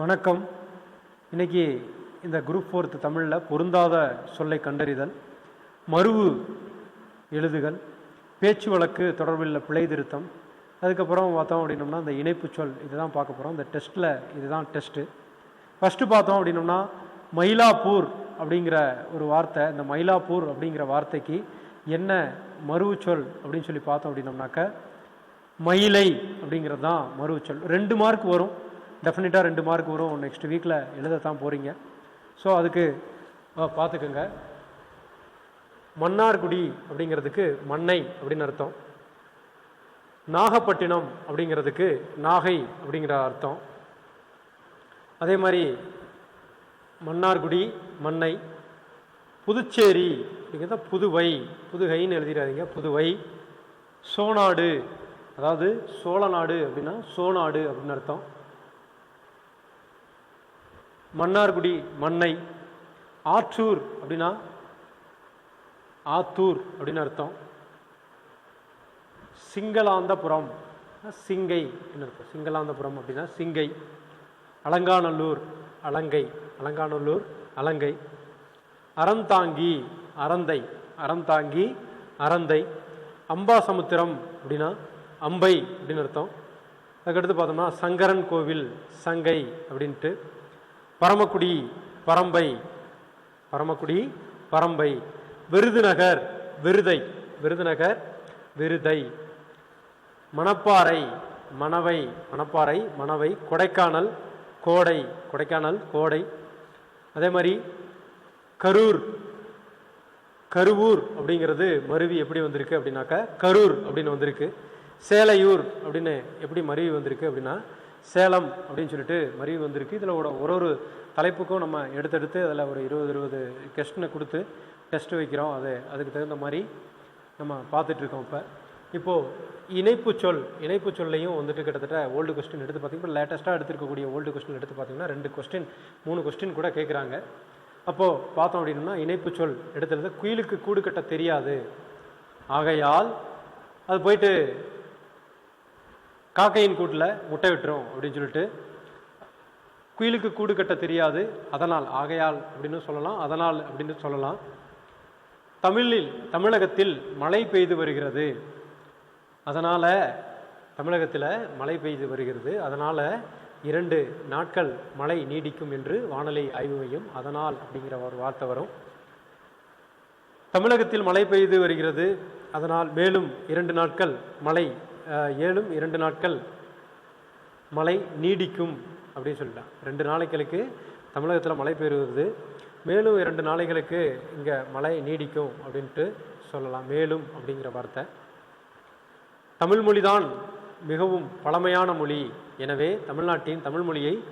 வணக்கம். இன்றைக்கி இந்த குரூப் ஃபோர்த்து தமிழில் பொருந்தாத சொல்லை கண்டறிதல் மருவு எழுதுகள் பேச்சு வழக்கு தொடர்பில் பிழை திருத்தம் அதுக்கப்புறம் பார்த்தோம் அப்படின்னோம்னா இந்த இணைப்பு சொல் இதுதான் பார்க்க போகிறோம் இந்த டெஸ்ட்டில் இதுதான் டெஸ்ட்டு ஃபஸ்ட்டு பார்த்தோம் அப்படின்னோம்னா மயிலாப்பூர் அப்படிங்கிற ஒரு வார்த்தை. இந்த மயிலாப்பூர் அப்படிங்கிற வார்த்தைக்கு என்ன மருவு சொல் அப்படின்னு சொல்லி பார்த்தோம் அப்படின்னோம்னாக்க மயிலை அப்படிங்கிறது தான் மறுச்சொல் ரெண்டு மார்க் வரும். டெஃபினட்டாக ரெண்டு மார்க் வரும். நெக்ஸ்ட் வீக்கில் எழுதத்தான் போகிறீங்க ஸோ அதுக்கு பார்த்துக்குங்க மன்னார்குடி அப்படிங்கிறதுக்கு மண்ணை அப்படின்னு அர்த்தம். நாகப்பட்டினம் அப்படிங்கிறதுக்கு நாகை அப்படிங்கிற அர்த்தம். அதே மாதிரி மன்னார்குடி மண்ணை புதுச்சேரி அப்படிங்கிறத புதுவை புதுகைன்னு எழுதிடாதீங்க புதுவை சோநாடு அதாவது சோழநாடு அப்படின்னா சோநாடு அப்படின்னு அர்த்தம். மன்னார்குடி மண்ணை ஆற்றூர் அப்படின்னா ஆத்தூர் அப்படின்னு அர்த்தம். சிங்களாந்தபுரம் சிங்கை அப்படின்னு அர்த்தம். சிங்களாந்தபுரம் அப்படின்னா சிங்கை. அலங்காநல்லூர் அலங்கை. அலங்காநல்லூர் அலங்கை. அறந்தாங்கி அறந்தை. அறந்தாங்கி அறந்தை. அம்பாசமுத்திரம் அப்படின்னா அம்பை அப்படின்னு அர்த்தம். அதுக்கடுத்து பார்த்தோம்னா சங்கரன் கோவில் சங்கை அப்படின்ட்டு. பரமக்குடி பரம்பை. பரமக்குடி பரம்பை. விருதுநகர் விருதை. விருதுநகர் விருதை. மணப்பாறை மணவை. மணப்பாறை மணவை. கொடைக்கானல் கோடை. கொடைக்கானல் கோடை. அதே மாதிரி கரூர். கருவூர் அப்படிங்கிறது மருவி எப்படி வந்திருக்கு அப்படின்னாக்கா கரூர் அப்படின்னு வந்திருக்கு. சேலையூர் அப்படின்னு எப்படி மருவி வந்திருக்கு அப்படின்னா சேலம் அப்படின்னு சொல்லிட்டு மறிவு வந்திருக்கு. இதில் ஒரு ஒரு ஒரு தலைப்புக்கும் நம்ம எடுத்தெடுத்து அதில் ஒரு இருபது இருபது கொஸ்டினை கொடுத்து டெஸ்ட் வைக்கிறோம். அது அதுக்கு தகுந்த மாதிரி நம்ம பார்த்துட்ருக்கோம் இப்போ. இப்போது இணைப்பு சொல் இணைப்பு சொல்லையும் வந்துட்டு கிட்டத்தட்ட ஓல்டு கொஸ்டின் எடுத்து பார்த்தீங்கன்னா லேட்டஸ்ட்டாக எடுத்துருக்கக்கூடிய ஓல்டு கொஸ்டின் எடுத்து பார்த்தீங்கன்னா ரெண்டு கொஸ்டின் மூணு கொஸ்டின் கூட கேட்குறாங்க அப்போது பார்த்தோம் அப்படின்னா இணைப்பு சொல் எடுத்துறது குயிலுக்கு கூடு கட்ட தெரியாது. ஆகையால் அது போயிட்டு காக்கையின் கூட்டில் முட்டை விட்டுரும் அப்படின்னு சொல்லிட்டு குயிலுக்கு கூடு கட்ட தெரியாது. அதனால் ஆகையால் அப்படின்னு சொல்லலாம் அதனால் அப்படின்னு சொல்லலாம். தமிழில் தமிழகத்தில் மழை பெய்து வருகிறது. அதனால் தமிழகத்தில் மழை பெய்து வருகிறது. அதனால் இரண்டு நாட்கள் மழை நீடிக்கும் என்று வானிலை ஆய்வு மையம் அதனால் அப்படிங்கிற ஒரு வார்த்தை வரும். தமிழகத்தில் மழை பெய்து வருகிறது. அதனால் மேலும் இரண்டு நாட்கள் மழை ஏழும் இரண்டு நாட்கள் மழை நீடிக்கும் அப்படின்னு சொல்லிட்டான். ரெண்டு நாளைகளுக்கு தமிழகத்தில் மழை பெறுவது மேலும் இரண்டு நாளைகளுக்கு இங்கே மழை நீடிக்கும் அப்படின்ட்டு சொல்லலாம். மேலும் அப்படிங்கிற வார்த்தை. தமிழ் மொழிதான் மிகவும் பழமையான மொழி. எனவே தமிழ்நாட்டின் தமிழ் மொழியை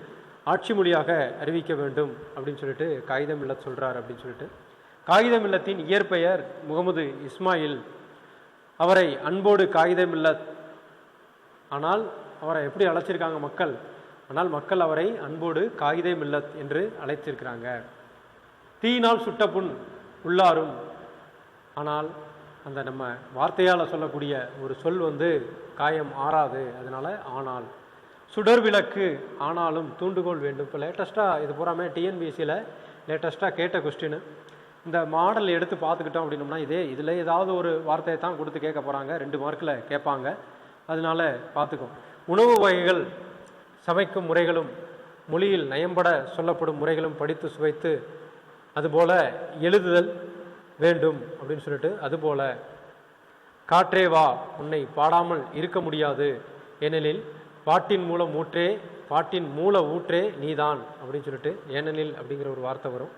ஆட்சி மொழியாக அறிவிக்க வேண்டும் அப்படின்னு சொல்லிட்டு காகிதம் இல்லத் சொல்கிறார் அப்படின்னு சொல்லிட்டு. காகிதம் இல்லத்தின் இயற்பெயர் முகமது இஸ்மாயில். அவரை அன்போடு காகிதம் இல்லத் ஆனால் அவரை எப்படி அழைச்சிருக்காங்க மக்கள்? ஆனால் மக்கள் அவரை அன்போடு காகிதே மில்லத் என்று அழைத்திருக்கிறாங்க. தீயினால் சுட்ட புண் உள்ளாரும். ஆனால் அந்த நம்ம வார்த்தையால் சொல்லக்கூடிய ஒரு சொல் வந்து காயம் ஆறாது அதனால ஆனால். சுடர் விளக்கு ஆனாலும் தூண்டுகோல் வேண்டும். இப்போ லேட்டஸ்ட்டாக இது பூராமே டிஎன்பிஎஸ்சியில் லேட்டஸ்ட்டாக கேட்ட கொஸ்டின் இந்த மாடல் எடுத்து பார்த்துக்கிட்டோம் அப்படின்னோம்னா இதே இதில் ஏதாவது ஒரு வார்த்தையை தான் கொடுத்து கேட்க போகிறாங்க ரெண்டு மார்க்கில் கேட்பாங்க. அதனால பார்த்துக்கும் உணவு வகைகள் சமைக்கும் முறைகளும் மொழியில் நயம்பட சொல்லப்படும் முறைகளும் படித்து சுவைத்து அதுபோல் எழுதுதல் வேண்டும் அப்படின்னு சொல்லிட்டு அதுபோல் காற்றே வா உன்னை பாடாமல் இருக்க முடியாது. ஏனெனில் பாட்டின் மூலம் ஊற்றே பாட்டின் மூல ஊற்றே நீதான் அப்படின்னு சொல்லிட்டு ஏனெனில் அப்படிங்கிற ஒரு வார்த்தை வரும்.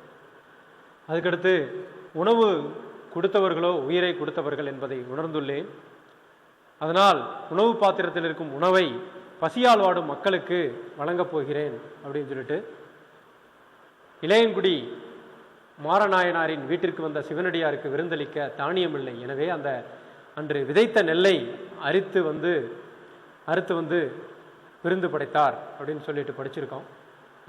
அதுக்கடுத்து உணவு கொடுத்தவர்களோ உயிரை கொடுத்தவர்கள் என்பதை உணர்ந்துள்ளேன். அதனால் உணவு பாத்திரத்தில் இருக்கும் உணவை பசியால் வாடும் மக்களுக்கு வழங்கப் போகிறேன் அப்படின்னு சொல்லிட்டு இளையன்குடி மாரநாயனாரின் வீட்டிற்கு வந்த சிவனடியாருக்கு விருந்தளிக்க தானியம் இல்லை எனவே அந்த அன்று விதைத்த நெல்லை அரித்து வந்து அறுத்து வந்து விருந்து படைத்தார் அப்படின்னு சொல்லிட்டு படிச்சிருக்கோம்.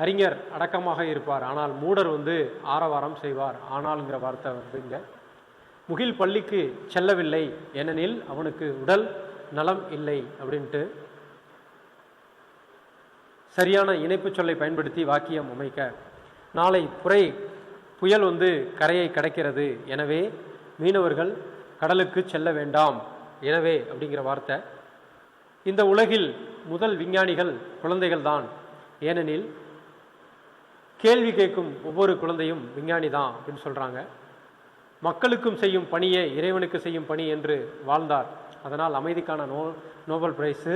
அறிஞர் அடக்கமாக இருப்பார். ஆனால் மூடர் வந்து ஆரவாரம் செய்வார். ஆனால்ங்கிற வார்த்தை வருதுங்க முகில் பள்ளிக்கு செல்லவில்லை. ஏனெனில் அவனுக்கு உடல் நலம் இல்லை அப்படின்ட்டு சரியான இணைப்புச் சொல்லை பயன்படுத்தி வாக்கியம் அமைக்க. நாளை புரை புயல் வந்து கரையை கடக்கிறது. எனவே மீனவர்கள் கடலுக்கு செல்ல வேண்டாம். எனவே அப்படிங்கிற வார்த்தை. இந்த உலகில் முதல் விஞ்ஞானிகள் குழந்தைகள் தான் ஏனெனில் கேள்வி கேட்கும் ஒவ்வொரு குழந்தையும் விஞ்ஞானி தான் அப்படின்னு சொல்கிறாங்க மக்களுக்கும் செய்யும் பணியே இறைவனுக்கு செய்யும் பணி என்று வாழ்ந்தார். அதனால் அமைதிக்கான நோ நோபல் பிரைஸு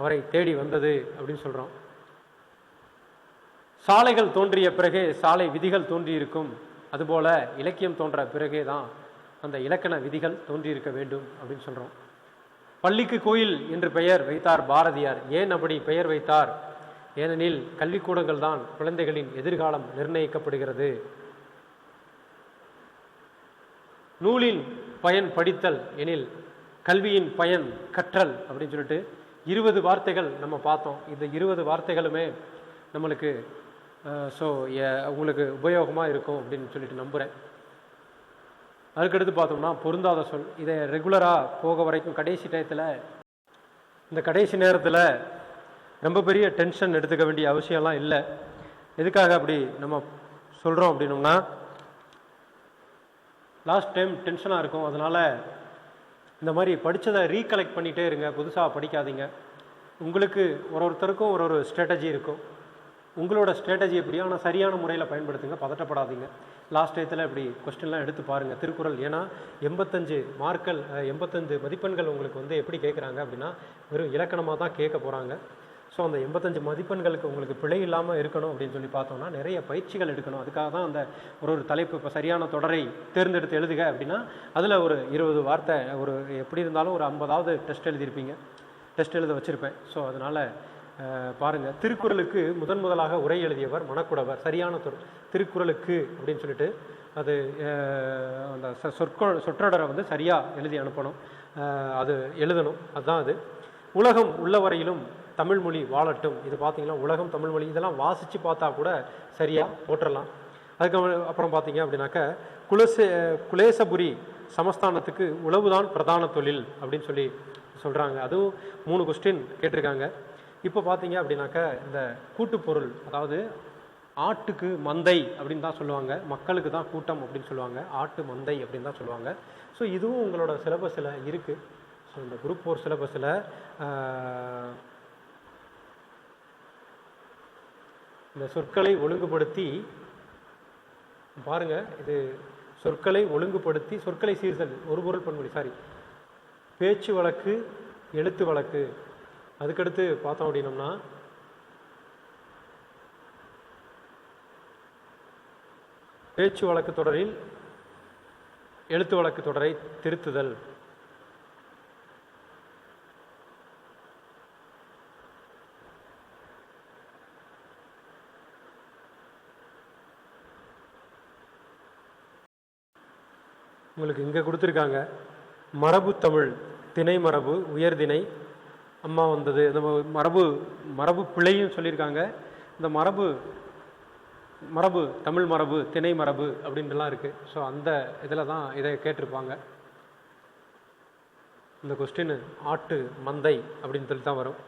அவரை தேடி வந்தது அப்படின்னு சொல்கிறோம் சாலைகள் தோன்றிய பிறகே சாலை விதிகள் தோன்றியிருக்கும். அதுபோல இலக்கியம் தோன்ற பிறகே தான் அந்த இலக்கண விதிகள் தோன்றியிருக்க வேண்டும் அப்படின்னு சொல்கிறோம் பள்ளிக்கு கோயில் என்று பெயர் வைத்தார் பாரதியார். ஏன் அப்படி பெயர் வைத்தார்? ஏனெனில் கல்விக்கூடங்கள் தான் குழந்தைகளின் எதிர்காலம் நிர்ணயிக்கப்படுகிறது. நூலின் பயன் படித்தல் எனில் கல்வியின் பயன் கற்றல் அப்படின்னு சொல்லிட்டு இருபது வார்த்தைகள் நம்ம பார்த்தோம். இந்த இருபது வார்த்தைகளுமே நம்மளுக்கு ஸோ உங்களுக்கு உபயோகமாக இருக்கும் அப்படின்னு சொல்லிட்டு நம்புகிறேன் அதுக்கடுத்து பார்த்தோம்னா பொருந்தாத சொல். இதை ரெகுலராக போக வரைக்கும் கடைசி டயத்தில் இந்த கடைசி நேரத்தில் ரொம்ப பெரிய டென்ஷன் எடுத்துக்க வேண்டிய அவசியம்லாம் இல்லை. எதுக்காக அப்படி நம்ம சொல்கிறோம் அப்படின்னோம்னா லாஸ்ட் டைம் டென்ஷனாக இருக்கும். அதனால் இந்த மாதிரி படித்ததை ரீகலெக்ட் பண்ணிகிட்டே இருங்க. புதுசாக படிக்காதீங்க. உங்களுக்கு ஒரு ஒருத்தருக்கும் ஒரு ஒரு ஸ்ட்ராட்டஜி இருக்கும். உங்களோட ஸ்ட்ராட்டஜி எப்படி ஆனால் சரியான முறையில் பயன்படுத்துங்க. பதட்டப்படாதீங்க. லாஸ்ட் டயத்தில் இப்படி கொஸ்டின்லாம் எடுத்து பாருங்கள் திருக்குறள். ஏன்னா எண்பத்தஞ்சு மார்க்கள் எண்பத்தஞ்சு மதிப்பெண்கள் உங்களுக்கு வந்து எப்படி கேட்குறாங்க அப்படின்னா வெறும் இலக்கணமாக தான் கேட்க போகிறாங்க ஸோ அந்த எண்பத்தஞ்சு மதிப்பெண்களுக்கு உங்களுக்கு பிழை இல்லாமல் இருக்கணும் அப்படின்னு சொல்லி பார்த்தோம்னா நிறைய பயிற்சிகள் எடுக்கணும். அதுக்காக தான் அந்த ஒரு ஒரு தலைப்பு இப்போ சரியான தொடரை தேர்ந்தெடுத்து எழுதுக அப்படின்னா அதில் ஒரு இருபது வார்த்தை ஒரு எப்படி இருந்தாலும் ஒரு ஐம்பதாவது டெஸ்ட் எழுதியிருப்பீங்க. டெஸ்ட் எழுத வச்சுருப்பேன். ஸோ அதனால் பாருங்கள் திருக்குறளுக்கு முதன் முதலாக உரை எழுதியவர் மணக்குடவர். சரியான சொல் திருக்குறளுக்கு அப்படின்னு சொல்லிட்டு அது அந்த சொற்கொ சொற்றொடரை வந்து சரியாக எழுதி அனுப்பணும். அது எழுதணும். அதுதான் அது. உலகம் உள்ளவரையிலும் தமிழ் மொழி வாழட்டும். இது பார்த்தீங்கன்னா உலகம் தமிழ் மொழி இதெல்லாம் வாசித்து பார்த்தா கூட சரியாக போட்டுடலாம் அதுக்கு அப்புறம் அப்புறம் பார்த்தீங்க அப்படின்னாக்க குலசே குலேசபுரி சமஸ்தானத்துக்கு உழவுதான் பிரதான தொழில் அப்படின்னு சொல்லி சொல்கிறாங்க அதுவும் மூணு கொஸ்டின் கேட்டிருக்காங்க. இப்போ பார்த்தீங்க அப்படின்னாக்க இந்த கூட்டுப்பொருள் அதாவது ஆட்டுக்கு மந்தை அப்படின்னு தான் சொல்லுவாங்க. மக்களுக்கு தான் கூட்டம் அப்படின்னு சொல்லுவாங்க. ஆட்டு மந்தை அப்படின்னு தான் சொல்லுவாங்க. ஸோ இதுவும் உங்களோட சிலபஸில் இருக்குது ஸோ இந்த குரூப் ஃபோர் சிலபஸில் இந்த சொற்களை ஒழுங்குபடுத்தி பாருங்க இது சொற்களை ஒழுங்குபடுத்தி சொற்களை சீர்தல் ஒரு பொருள் பன்மொழி சாரி பேச்சு வழக்கு எழுத்து வழக்கு. அதுக்கடுத்து பார்த்தோம் அப்படின்னம்னா பேச்சு வழக்கு தொடரில் எழுத்து வழக்கு தொடரை திருத்துதல். உங்களுக்கு இங்கே கொடுத்துருக்காங்க. மரபு தமிழ் திணை மரபு உயர்திணை அம்மா வந்தது இந்த மரபு மரபு பிழையும் சொல்லியிருக்காங்க. இந்த மரபு மரபு தமிழ் மரபு திணை மரபு அப்படின்ட்டுலாம் இருக்குது ஸோ அந்த இதில் தான் இதை கேட்டிருப்பாங்க. இந்த கொஸ்டின் ஆட்டு மந்தை அப்படின்னு சொல்லி தான் வரும்.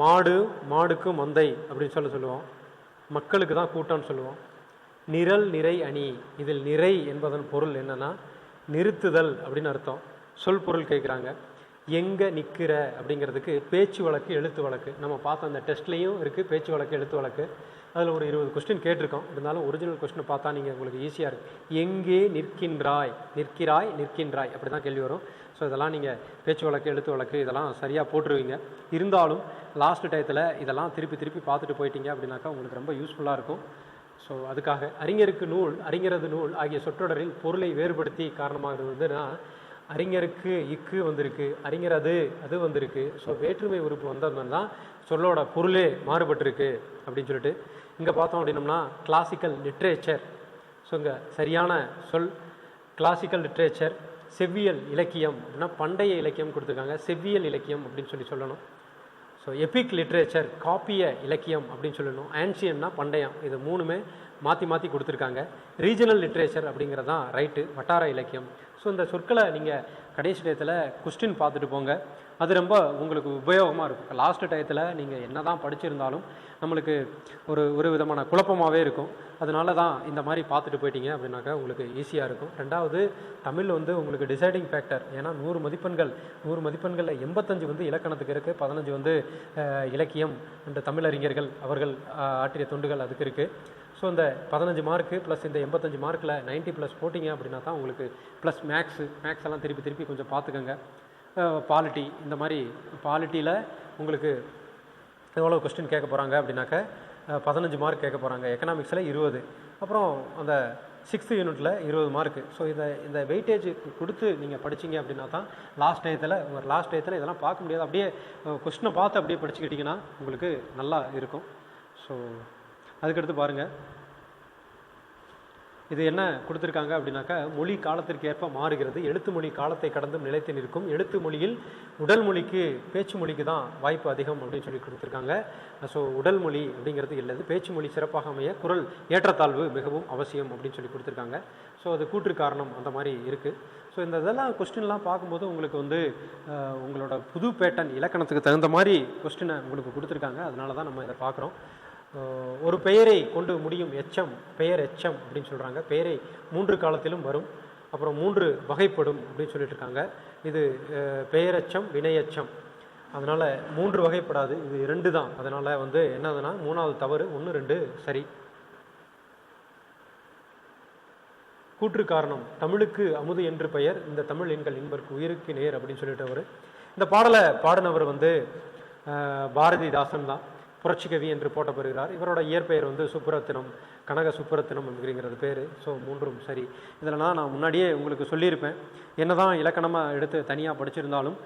மாடு மாடுக்கு மந்தை அப்படின்னு சொல்ல சொல்லுவோம். மக்களுக்கு தான் கூட்டம்னு சொல்லுவோம். நிரல் நிறை அணி. இதில் நிறை என்பதன் பொருள் என்னன்னா நிறுத்துதல் அப்படின்னு அர்த்தம். சொல் பொருள் கேட்குறாங்க. எங்கே நிற்கிற அப்படிங்கிறதுக்கு பேச்சு வழக்கு எழுத்து வழக்கு. நம்ம பார்த்த அந்த டெஸ்ட்லேயும் இருக்குது பேச்சு வழக்கு எழுத்து வழக்கு. அதில் ஒரு இருபது கொஸ்டின் கேட்டிருக்கோம். இருந்தாலும் ஒரிஜினல் கொஸ்டின் பார்த்தா நீங்கள் உங்களுக்கு ஈஸியாக இருக்குது எங்கே நிற்கின்றாய்? நிற்கிறாய் நிற்கின்றாய். அப்படி தான் கேள்வி வரும். ஸோ இதெல்லாம் நீங்கள் பேச்சு வழக்கு எழுத்து வழக்கு இதெல்லாம் சரியாக போட்டுருவீங்க. இருந்தாலும் லாஸ்ட் டயத்தில் இதெல்லாம் திருப்பி திருப்பி பார்த்துட்டு போயிட்டீங்க அப்படின்னாக்கா உங்களுக்கு ரொம்ப யூஸ்ஃபுல்லாக இருக்கும். ஸோ அதுக்காக அறிஞருக்கு நூல் அறிஞரது நூல் ஆகிய சொற்றொடரில் பொருளை வேறுபடுத்தி காரணமாக இருந்ததுன்னா அறிஞருக்கு இக்கு வந்திருக்கு அறிஞரது அது வந்திருக்கு. ஸோ வேற்றுமை உறுப்பு வந்ததுனால தான் சொல்லோட பொருளே மாறுபட்டிருக்கு அப்படின்னு சொல்லிட்டு இங்கே பார்த்தோம் அப்படின்னம்னா கிளாசிக்கல் லிட்ரேச்சர் ஸோ இங்கே சரியான சொல் கிளாசிக்கல் லிட்ரேச்சர் செவ்வியல் இலக்கியம் அப்படின்னா பண்டைய இலக்கியம் கொடுத்துருக்காங்க செவ்வியல் இலக்கியம் அப்படின்னு சொல்லி சொல்லணும். ஸோ எபிக் லிட்ரேச்சர் காப்பிய இலக்கியம் அப்படின்னு சொல்லணும். ஆன்சியன்னா பண்டையம். இது மூணுமே மாற்றி மாற்றி கொடுத்துருக்காங்க. ரீஜனல் லிட்ரேச்சர் அப்படிங்கிறது தான் ரைட்டு வட்டார இலக்கியம். ஸோ இந்த சொற்களை நீங்கள் கடைசி டயத்தில் கொஸ்டின் பார்த்துட்டு போங்க. அது ரொம்ப உங்களுக்கு உபயோகமாக இருக்கும். லாஸ்ட் டயத்தில் நீங்கள் என்ன தான் படிச்சிருந்தாலும் நம்மளுக்கு ஒரு ஒரு விதமான குழப்பமாகவே இருக்கும். அதனால தான் இந்த மாதிரி பார்த்துட்டு போயிட்டீங்க அப்படின்னாக்கா உங்களுக்கு ஈஸியாக இருக்கும். ரெண்டாவது தமிழ் வந்து உங்களுக்கு டிசைடிங் ஃபேக்டர் ஏன்னா நூறு மதிப்பெண்கள் நூறு மதிப்பெண்களில் எண்பத்தஞ்சு வந்து இலக்கணத்துக்கு இருக்குது பதினஞ்சு வந்து இலக்கியம் என்ற தமிழறிஞர்கள் அவர்கள் ஆற்றிய தொண்டுகள் அதுக்கு இருக்குது ஸோ இந்த பதினஞ்சு மார்க்கு ப்ளஸ் இந்த எண்பத்தஞ்சு மார்க்கில் 90 ப்ளஸ் போட்டிங்க அப்படின்னா தான் உங்களுக்கு ப்ளஸ் மேக்ஸு மேக்ஸ் எல்லாம் திருப்பி திருப்பி கொஞ்சம் பார்த்துக்கோங்க. பாலிட்டி இந்த மாதிரி பாலிட்டியில் உங்களுக்கு எவ்வளோ கொஸ்டின் கேட்க போகிறாங்க அப்படின்னாக்க பதினஞ்சு மார்க் கேட்க போகிறாங்க எக்கனாமிக்ஸில் இருபது. அப்புறம் அந்த சிக்ஸ்த்து யூனிட்டில் இருபது மார்க்கு ஸோ இதை இந்த வெயிட்டேஜ் கொடுத்து நீங்கள் படிச்சீங்க அப்படின்னா தான் லாஸ்ட் டயத்தில் உங்கள் லாஸ்ட் டயத்தில் இதெல்லாம் பார்க்க முடியாது. அப்படியே கொஸ்டினை பார்த்து அப்படியே படிச்சுக்கிட்டிங்கன்னா உங்களுக்கு நல்லா இருக்கும். ஸோ அதுக்கடுத்து பாருங்கள் இது என்ன கொடுத்துருக்காங்க அப்படின்னாக்கா மொழி காலத்திற்கு ஏற்ப மாறுகிறது. எழுத்து மொழி காலத்தை கடந்தும் நிலைத்து நிற்கும். எழுத்து மொழியில் உடல் மொழிக்கு பேச்சு மொழிக்கு தான் வாய்ப்பு அதிகம் அப்படின்னு சொல்லி கொடுத்துருக்காங்க. ஸோ உடல் மொழி அப்படிங்கிறது இல்லது. பேச்சு மொழி சிறப்பாக அமைய குரல் ஏற்றத்தாழ்வு மிகவும் அவசியம் அப்படின்னு சொல்லி கொடுத்துருக்காங்க. ஸோ அது கூற்று காரணம் அந்த மாதிரி இருக்குது ஸோ இந்த இதெல்லாம் கொஸ்டின்லாம் பார்க்கும்போது உங்களுக்கு வந்து உங்களோட புது பேட்டன் இலக்கணத்துக்கு தகுந்த மாதிரி கொஸ்டினை உங்களுக்கு கொடுத்துருக்காங்க. அதனால தான் நம்ம இதை பார்க்குறோம். ஒரு பெயரை கொண்டு முடியும் எச்சம் பெயர் எச்சம் அப்படின்னு சொல்கிறாங்க பெயரை மூன்று காலத்திலும் வரும். அப்புறம் மூன்று வகைப்படும் அப்படின்னு சொல்லிட்டு இருக்காங்க இது பெயரச்சம் வினையச்சம் வினையெச்சம் அதனால் மூன்று வகைப்படாது. இது ரெண்டு தான். அதனால் வந்து என்னதுன்னா மூணாவது தவறு ஒன்று ரெண்டு சரி. கூற்று காரணம் தமிழுக்கு அமுது என்று பெயர். இந்த தமிழ் எண்கள் என்பதற்கு உயிருக்கு நேர் அப்படின்னு சொல்லிட்டு அவர் இந்த பாடலை பாடினவர் வந்து பாரதிதாசன் தான். புரட்சிகவி என்று போட்டப்படுகிறார். இவரோட இயற்பெயர் வந்து சுப்புரத்தினம் கனக சுப்புரத்தினம் அப்படிங்கிறது பேர். ஸோ மூன்றும் சரி. இதில்னா நான் முன்னாடியே உங்களுக்கு சொல்லியிருப்பேன். என்னதான் இலக்கணமாக எடுத்து தனியாக படிச்சிருந்தாலும்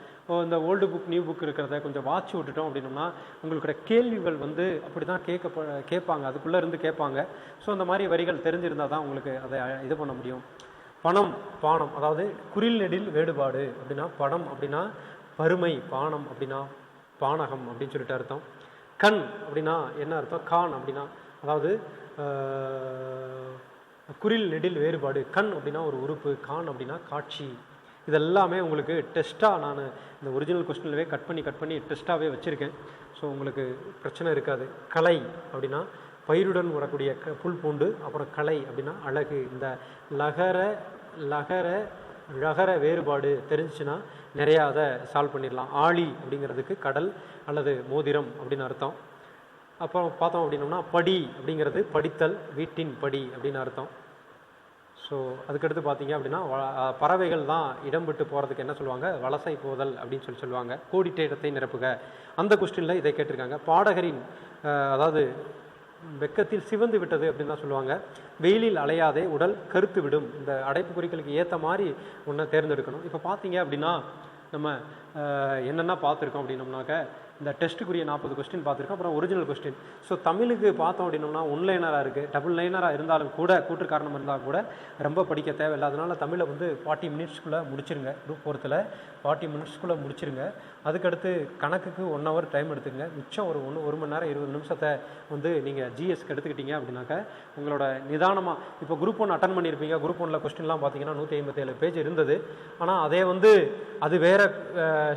இந்த ஓல்டு புக் நியூ புக் இருக்கிறத கொஞ்சம் வாட்ச் விட்டுட்டோம் அப்படின்னோம்னா உங்களோட கேள்விகள் வந்து அப்படி தான் கேட்க கேட்பாங்க. அதுக்குள்ளே இருந்து கேட்பாங்க. ஸோ அந்த மாதிரி வரிகள் தெரிஞ்சிருந்தால் தான் உங்களுக்கு அதை இது பண்ண முடியும். பணம் பானம். அதாவது குறில் நெடில் வேறுபாடு அப்படின்னா பணம் அப்படின்னா பருமை பானம் அப்படின்னா பானகம் அப்படின்னு சொல்லிட்டு அர்த்தம். கண் அப்படின்னா என்ன அர்த்தம்? கான் அப்படின்னா அதாவது குரில் குறில் நெடில் வேறுபாடு. கண் அப்படின்னா ஒரு உறுப்பு கான் அப்படின்னா காட்சி. இதெல்லாமே உங்களுக்கு டெஸ்ட்டாக நான் இந்த ஒரிஜினல் கொஸ்டின்லவே கட் பண்ணி கட் பண்ணி டெஸ்ட்டாகவே வச்சுருக்கேன். ஸோ உங்களுக்கு பிரச்சனை இருக்காது. கலை அப்படின்னா பயிருடன் வரக்கூடிய க புல் பூண்டு அப்புறம் கலை அப்படின்னா அழகு. இந்த லகர லகர ழகர வேறுபாடு தெரிஞ்சுன்னா நிறையா அதை சால்வ் பண்ணிடலாம். ஆழி அப்படிங்கிறதுக்கு கடல் அல்லது மோதிரம் அப்படின்னு அர்த்தம். அப்புறம் பார்த்தோம் அப்படின்னோம்னா படி அப்படிங்கிறது படித்தல் வீட்டின் படி அப்படின்னு அர்த்தம். ஸோ அதுக்கடுத்து பார்த்தீங்க அப்படின்னா பறவைகள் தான் இடம் விட்டு போகிறதுக்கு என்ன சொல்லுவாங்க? வலசை போதல் அப்படின்னு சொல்லி சொல்லுவாங்க. கோடிட்ட இடத்தை நிரப்புக. அந்த கொஸ்டினில் இதை கேட்டிருக்காங்க. பாடகரின் அதாவது வெக்கத்தில் சிவந்து விட்டது அப்படின்னு தான் சொல்லுவாங்க. வெயிலில் அலையாதே உடல் கருத்து விடும். இந்த அடைப்பு குறிகளுக்கு ஏற்ற மாதிரி ஒன்றை தேர்ந்தெடுக்கணும். இப்போ பார்த்தீங்க அப்படின்னா நம்ம என்னென்ன பார்த்துருக்கோம் அப்படின்னோம்னாக்க இந்த டெஸ்ட்டுக்குரிய நாற்பது கொஸ்டின் பார்த்துருக்கோம். அப்புறம் ஒரிஜினல் கொஸ்டின் ஸோ தமிழுக்கு பார்த்தோம் அப்படின்னோம்னா ஒன்லைனராக இருக்குது டபுள் லைனராக இருந்தாலும் கூட கூற்று காரணம் இருந்தால் கூட ரொம்ப படிக்க தேவையில்லை. அதனால் தமிழை வந்து ஃபார்ட்டி மினிட்ஸ்க்குள்ளே முடிச்சிருங்க குரூப் ஃபோர்த்தில் ஃபார்ட்டி மினிட்ஸ்க்குள்ளே முடிச்சிருங்க. அதுக்கடுத்து கணக்குக்கு ஒன் ஹவர் டைம் எடுத்துங்க மிச்சம் ஒரு ஒன்று ஒரு மணி நேரம் இருபது நிமிஷத்தை வந்து நீங்கள் ஜிஎஸ்க்கு எடுத்துக்கிட்டீங்க அப்படின்னாக்க உங்களோட நிதானமாக இப்போ குரூப் ஒன் அட்டன் பண்ணியிருப்பீங்க. குரூப் ஒன்றில் கொஸ்டின்லாம் பார்த்தீங்கன்னா நூற்றி ஐம்பத்தேழு பேஜ் இருந்தது. ஆனால் அதே வந்து அது வேற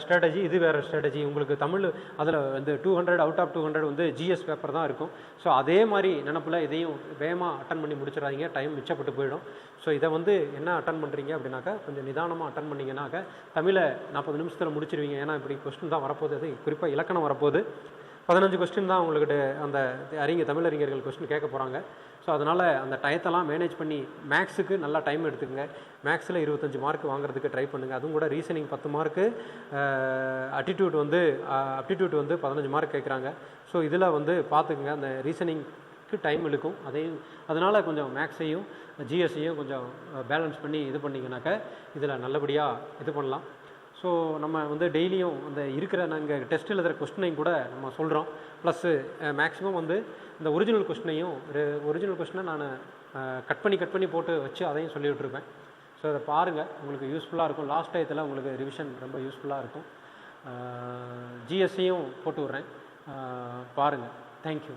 ஸ்ட்ராட்டஜி இது வேறு ஸ்ட்ராட்டஜி உங்களுக்கு தமிழ் அதில் வந்து two hundred out of two hundred வந்து ஜிஎஸ் பேப்பர் தான் இருக்கும். ஸோ அதே மாதிரி நினப்பில் இதையும் வேகமாக அட்டன் பண்ணி முடிச்சிடாதீங்க. டைம் மிச்சப்பட்டு போயிடும். ஸோ இதை வந்து என்ன அட்டன் பண்ணுறீங்க அப்படின்னாக்கா கொஞ்சம் நிதானமாக அட்டன் பண்ணீங்கன்னாக்க தமிழை நாற்பது நிமிஷத்தில் முடிச்சிருவீங்க. ஏன்னா இப்படி கொஸ்டின் தான் வரப்போகுது. அது குறிப்பாக இலக்கணம் வரப்போகுது. பதினஞ்சு கொஸ்டின் தான் உங்கள்கிட்ட அந்த அறிஞர் தமிழறிஞர்கள் கொஸ்டின் கேட்க போகிறாங்க ஸோ அதனால் அந்த டயத்தெல்லாம் மேனேஜ் பண்ணி மேக்ஸுக்கு நல்லா டைம் எடுத்துக்கங்க. மேக்ஸில் இருபத்தஞ்சு மார்க் வாங்குறதுக்கு ட்ரை பண்ணுங்கள் அதுவும் கூட ரீசனிங் பத்து மார்க்கு அட்டிடியூட் வந்து அப்டிடியூட் வந்து பதினஞ்சு மார்க் கேட்குறாங்க. ஸோ இதில் வந்து பார்த்துக்குங்க. அந்த ரீசனிங்க்கு டைம் இழுக்கும் அதையும் அதனால் கொஞ்சம் மேக்ஸையும் ஜிஎஸ்ஸையும் கொஞ்சம் பேலன்ஸ் பண்ணி இது பண்ணிங்கனாக்க இதில் நல்லபடியாக இது பண்ணலாம். ஸோ நம்ம வந்து டெய்லியும் அந்த இருக்கிற நாங்கள் டெஸ்ட் எழுதுகிற கொஸ்டினையும் கூட நம்ம சொல்கிறோம் ப்ளஸ்ஸு மேக்ஸிமம் வந்து இந்த ஒரிஜினல் கொஸ்டினையும் ஒரிஜினல் கொஸ்டினை நான் கட் பண்ணி கட் பண்ணி போட்டு வச்சு அதையும் சொல்லிவிட்ருப்பேன் ஸோ அதை பாருங்கள் உங்களுக்கு யூஸ்ஃபுல்லாக இருக்கும். லாஸ்ட் டயத்தில் உங்களுக்கு ரிவிஷன் ரொம்ப யூஸ்ஃபுல்லாக இருக்கும். ஜிஎஸ்சியும் போட்டு விட்றேன். பாருங்கள் தேங்க்யூ